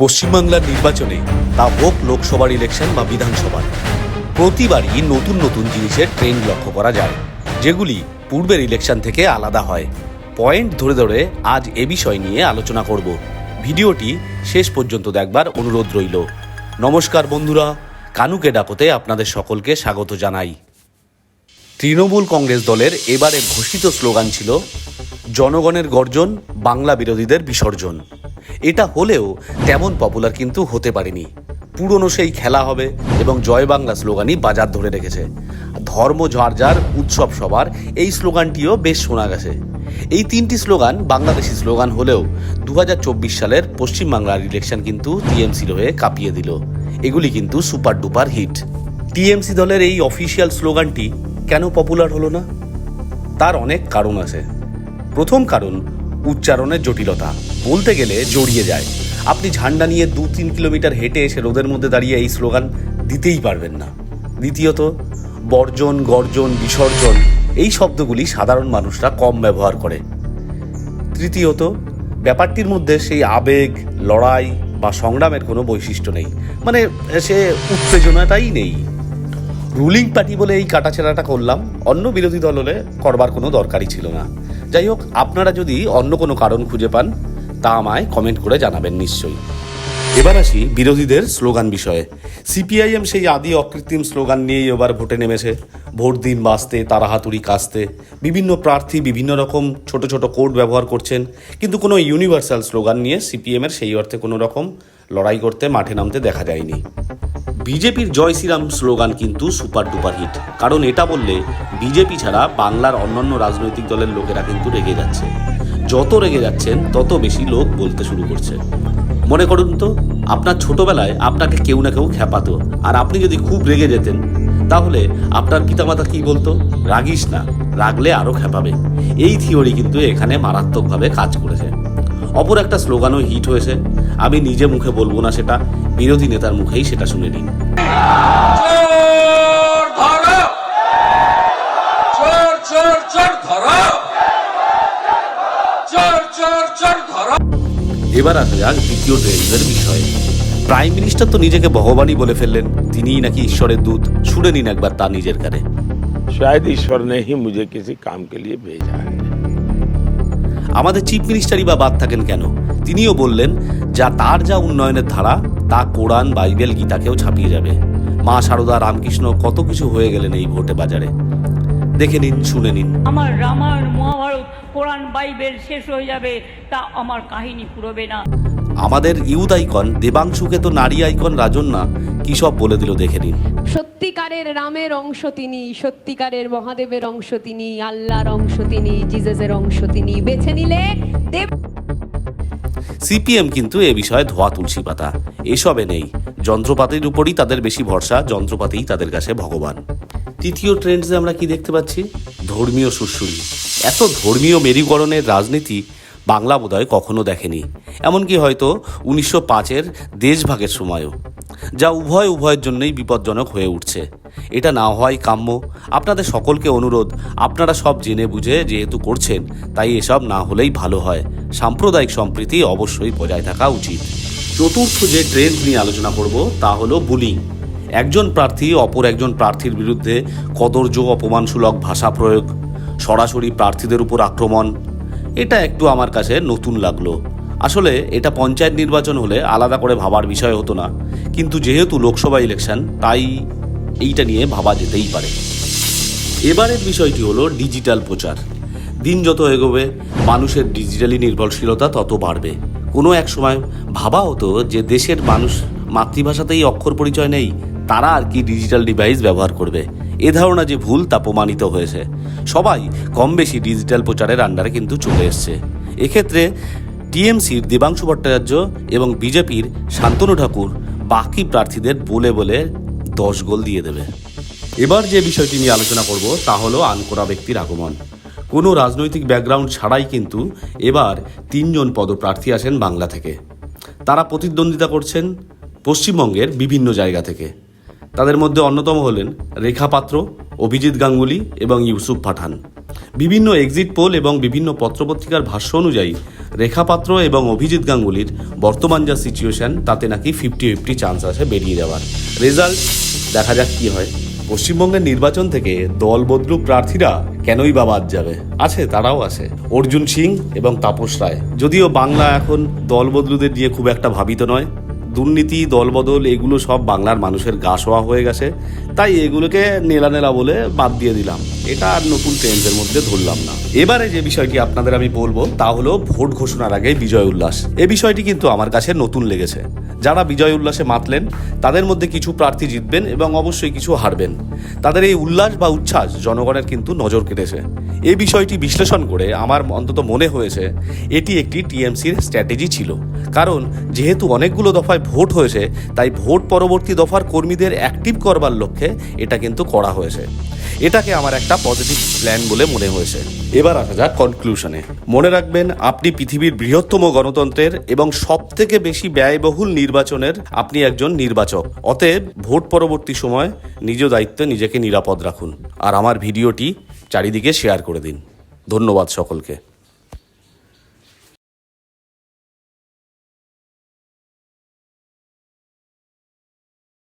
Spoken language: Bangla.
পশ্চিমবাংলার নির্বাচনে তা হোক লোকসভার ইলেকশন বা বিধানসভার। প্রতিবারই নতুন নতুন জিনিসের ট্রেন্ড লক্ষ্য করা যায়, যেগুলি পূর্বের ইলেকশন থেকে আলাদা হয়। পয়েন্ট ধরে ধরে আজ এ বিষয় নিয়ে আলোচনা করব। ভিডিওটি শেষ পর্যন্ত দেখবার অনুরোধ রইল। নমস্কার বন্ধুরা, কানুকে ডাকতে আপনাদের সকলকে স্বাগত জানাই। তৃণমূল কংগ্রেস দলের এবারে ঘোষিত স্লোগান ছিল, জনগণের গর্জন, বাংলা বিরোধীদের বিসর্জন। এটা হলেও তেমন পপুলার কিন্তু হতে পারেনি। পুরনো সেই খেলা হবে এবং জয় বাংলা স্লোগানই বাজার ধরে রেখেছে। ধর্ম যার যার উৎসব সবার, এই স্লোগানটিও বেশ শোনা গেছে। এই তিনটি স্লোগান বাংলাদেশি স্লোগান হলেও দু হাজার চব্বিশ সালের পশ্চিমবাংলার ইলেকশন কিন্তু টিএমসির হয়ে কাঁপিয়ে দিল। এগুলি কিন্তু সুপার ডুপার হিট টিএমসি দলের এই অফিসিয়াল স্লোগানটি কেন পপুলার হলো না? তার অনেক কারণ আছে। প্রথম কারণ উচ্চারণের জটিলতা। বলতে গেলে জড়িয়ে যায়। আপনি ঝান্ডা নিয়ে দু তিন কিলোমিটার হেঁটে এসে রোদের মধ্যে দাঁড়িয়ে এই স্লোগান দিতেই পারবেন না। দ্বিতীয়ত, বর্জন, গর্জন, বিসর্জন, এই শব্দগুলি সাধারণ মানুষরা কম ব্যবহার করে। তৃতীয়ত, ব্যাপারটির মধ্যে সেই আবেগ, লড়াই বা সংগ্রামের কোনো বৈশিষ্ট্য নেই। মানে সে উত্তেজনাটাই নেই। রুলিং পার্টি বলে এই কাটাছেড়াটা করলাম, অন্য বিরোধী দল হলে করবার কোনো দরকারই ছিল না। যাই হোক, আপনারা যদি অন্য কোনো কারণ খুঁজে পান, তা আমায় কমেন্ট করে জানাবেন নিশ্চয়ই। এবার আসি বিরোধীদের স্লোগান বিষয়ে। সিপিআইএম সেই আদি অকৃত্রিম স্লোগান নিয়েই এবার ভোটে নেমেছে। ভোট দিন বাঁচতে তারা হাতুড়ি কাস্তে বিভিন্ন প্রার্থী বিভিন্ন রকম ছোট ছোট কোড ব্যবহার করছেন। কিন্তু কোনো ইউনিভার্সাল স্লোগান নিয়ে সিপিএমের সেই অর্থে কোনো রকম লড়াই করতে, মাঠে নামতে দেখা যায়নি। বিজেপির জয় শ্রীরাম স্লোগান কিন্তু সুপার ডুপার হিট। কারণ এটা বললে বিজেপি ছাড়া বাংলার অন্যান্য রাজনৈতিক দলের লোকেরা কিন্তু রেগে যাচ্ছে। যত রেগে যাচ্ছেন, তত বেশি লোক বলতে শুরু করছে। মনে করুন তো, আপনার ছোটবেলায় আপনাকে কেউ না কেউ খেপাতো আর আপনি যদি খুব রেগে যেতেন, তাহলে আপনার পিতামাতা কি বলতো? রাগিস না, রাগলে আরও খেপাবে এই থিওরি কিন্তু এখানে মারাত্মকভাবে কাজ করেছে। অপর একটা স্লোগানও হিট হয়েছে আমি নিজে মুখে বলবো না সেটা বিরোধী নেতার মুখেই সেটা শুনে নিন চোর ধরো চোর চোর চোর ধরো চোর চোর চোর ধরো এবার আসা যাক দ্বিতীয় ট্রেন্ডের বিষয়ে প্রাইম মিনিস্টার তো নিজেকে ভগবানই বলে ফেললেন তিনিই নাকি ঈশ্বরের দূত শুনে নিন একবার তা নিজের কানে शायद ईश्वर ने ही मुझे किसी काम के लिए भेजा है আমাদের চিফ মিনিস্টারই বা বাদ থাকেন কেন? তিনিও বললেন, যা তার যা উন্নয়নের ধারা, তা কোরআন, বাইবেল, গীতাকেও ছাপিয়ে যাবে। মা সারদা রামকৃষ্ণ কত কিছু হয়ে গেলেন এই ভোটে বাজারে। দেখে নিন, শুনে নিন। আমার রামায়ণ, মহাভারত, কোরআন, বাইবেল শেষ হয়ে যাবে, তা আমার কাহিনী পুরোবে না। আমাদের ইউথ আইকন দেবাংশুকে তো নারী আইকন রাজন্যা কি সব বলে দিল দেখে নিন। সত্যিকারের রামের অংশ তিনি সত্যিকারের মহাদেবের অংশ তিনি আল্লাহর অংশ তিনি জিজাসের অংশ তিনি। বেছে নিলে দেব সিপিএম কিন্তু এ বিষয়ে ধোয়া তুলসী পাতা। এসবে নেই। যন্ত্রপাতির উপরই তাদের বেশি ভরসা যন্ত্রপাতিই তাদের কাছে ভগবান। তৃতীয় ট্রেন্ডসে আমরা কি দেখতে পাচ্ছি? ধর্মীয় সুশ্রুরি এত ধর্মীয় মেরুকরণের রাজনীতি বাংলা বোধহয় কখনো দেখেনি। এমনকি হয়তো উনিশশো পাঁচের দেশভাগের সময়ও, যা উভয় উভয়ের জন্যই বিপজ্জনক হয়ে উঠছে। এটা না হওয়াই কাম্য। আপনাদের সকলকে অনুরোধ, আপনারা সব জেনে বুঝে যেহেতু করছেন, তাই এসব না হলেই ভালো হয়। সাম্প্রদায়িক সম্প্রীতি অবশ্যই বজায় থাকা উচিত। চতুর্থ যে ট্রেন্ড নিয়ে আলোচনা করব, তা হলো বুলিং। একজন প্রার্থী অপর একজন প্রার্থীর বিরুদ্ধে কদর্য, অপমানসূলক ভাষা প্রয়োগ, সরাসরি প্রার্থীদের উপর আক্রমণ এটা একটু আমার কাছে নতুন লাগল। আসলে এটা পঞ্চায়েত নির্বাচন হলে আলাদা করে ভাবার বিষয় হতো না। কিন্তু যেহেতু লোকসভা ইলেকশন, তাই এইটা নিয়ে ভাবা যেতেই পারে। এবারের বিষয়টি হলো ডিজিটাল প্রচার। দিন যত এগোবে, মানুষের ডিজিটালি নির্ভরশীলতা তত বাড়বে। কোনো এক সময় ভাবা হতো যে দেশের মানুষ মাতৃভাষাতেই অক্ষর পরিচয় নেই, তারা আর কি ডিজিটাল ডিভাইস ব্যবহার করবে। এ ধারণা যে ভুল তা প্রমাণিত হয়েছে। সবাই কম বেশি ডিজিটাল প্রচারের আন্ডারে কিন্তু চলে এসছে। এক্ষেত্রে টিএমসির দেবাংশু ভট্টাচার্য এবং বিজেপির শান্তনু ঠাকুর বাকি প্রার্থীদের বলে বলে দশ গোল দিয়ে দেবে। এবার যে বিষয়টি নিয়ে আলোচনা করব তা হলো আনকোরা ব্যক্তির আগমন। কোনো রাজনৈতিক ব্যাকগ্রাউন্ড ছাড়াই কিন্তু এবার তিনজন পদপ্রার্থী আসেন বাংলা থেকে। তারা প্রতিদ্বন্দ্বিতা করছেন পশ্চিমবঙ্গের বিভিন্ন জায়গা থেকে। তাদের মধ্যে অন্যতম হলেন রেখা পাত্র, অভিজিৎ গাঙ্গুলি এবং ইউসুফ পাঠান। বিভিন্ন এক্সিট পোল এবং বিভিন্ন পত্রপত্রিকার ভাষ্য অনুযায়ী রেখাপাত্র এবং অভিজিৎ গাঙ্গুলির বর্তমান যা সিচুয়েশন তাতে নাকি ফিফটি ফিফটি চান্স আছে বেরিয়ে যাওয়ার। রেজাল্ট দেখা যাক কি হয়। পশ্চিমবঙ্গের নির্বাচন থেকে দল বদলু প্রার্থীরা কেনই বা বাদ যাবে? আছে, তারাও আছে। অর্জুন সিং এবং তাপস রায়। যদিও বাংলা এখন দল বদলুদের নিয়ে খুব একটা ভাবিত নয়। দুর্নীতি, দলবদল, এগুলো সব বাংলার মানুষের গা শোয়া হয়ে গেছে। তাই এগুলোকে নেলা নেলা বলে বাদ দিয়ে দিলাম। এটা আর নতুন ট্রেন্ডের মধ্যে ধরলাম না। এবারে যে বিষয়টি আপনাদের আমি বলব, তা হলো ভোট ঘোষণার আগে বিজয় উল্লাস। এ বিষয়টি কিন্তু আমার কাছে নতুন লেগেছে। যারা বিজয় উল্লাসে মাতলেন, তাদের মধ্যে কিছু প্রার্থী জিতবেন এবং অবশ্যই কিছু হারবেন। তাদের এই উল্লাস বা উচ্ছ্বাস জনগণের কিন্তু নজর কেটেছে। এই বিষয়টি বিশ্লেষণ করে আমার অন্তত মনে হয়েছে, এটি একটি টিএমসির স্ট্র্যাটেজি ছিল। কারণ যেহেতু অনেকগুলো দফায় ভোট হয়েছে, তাই ভোট পরবর্তী দফার কর্মীদের অ্যাক্টিভ করবার লক্ষ্যে এটা কিন্তু করা হয়েছে। এটাকে আমার একটা পজিটিভ প্ল্যান বলে মনে হয়েছে। এবার আসা যাক কনক্লুশনে মনে রাখবেন, আপনি পৃথিবীর বৃহত্তম গণতন্ত্রের এবং সব থেকে বেশি ব্যয়বহুল নির্বাচনের আপনি একজন নির্বাচক। অতএব ভোট পরবর্তী সময় নিজ দায়িত্বে নিজেকে নিরাপদ রাখুন। আর আমার ভিডিওটি চারিদিকে শেয়ার করে দিন। ধন্যবাদ সকলকে।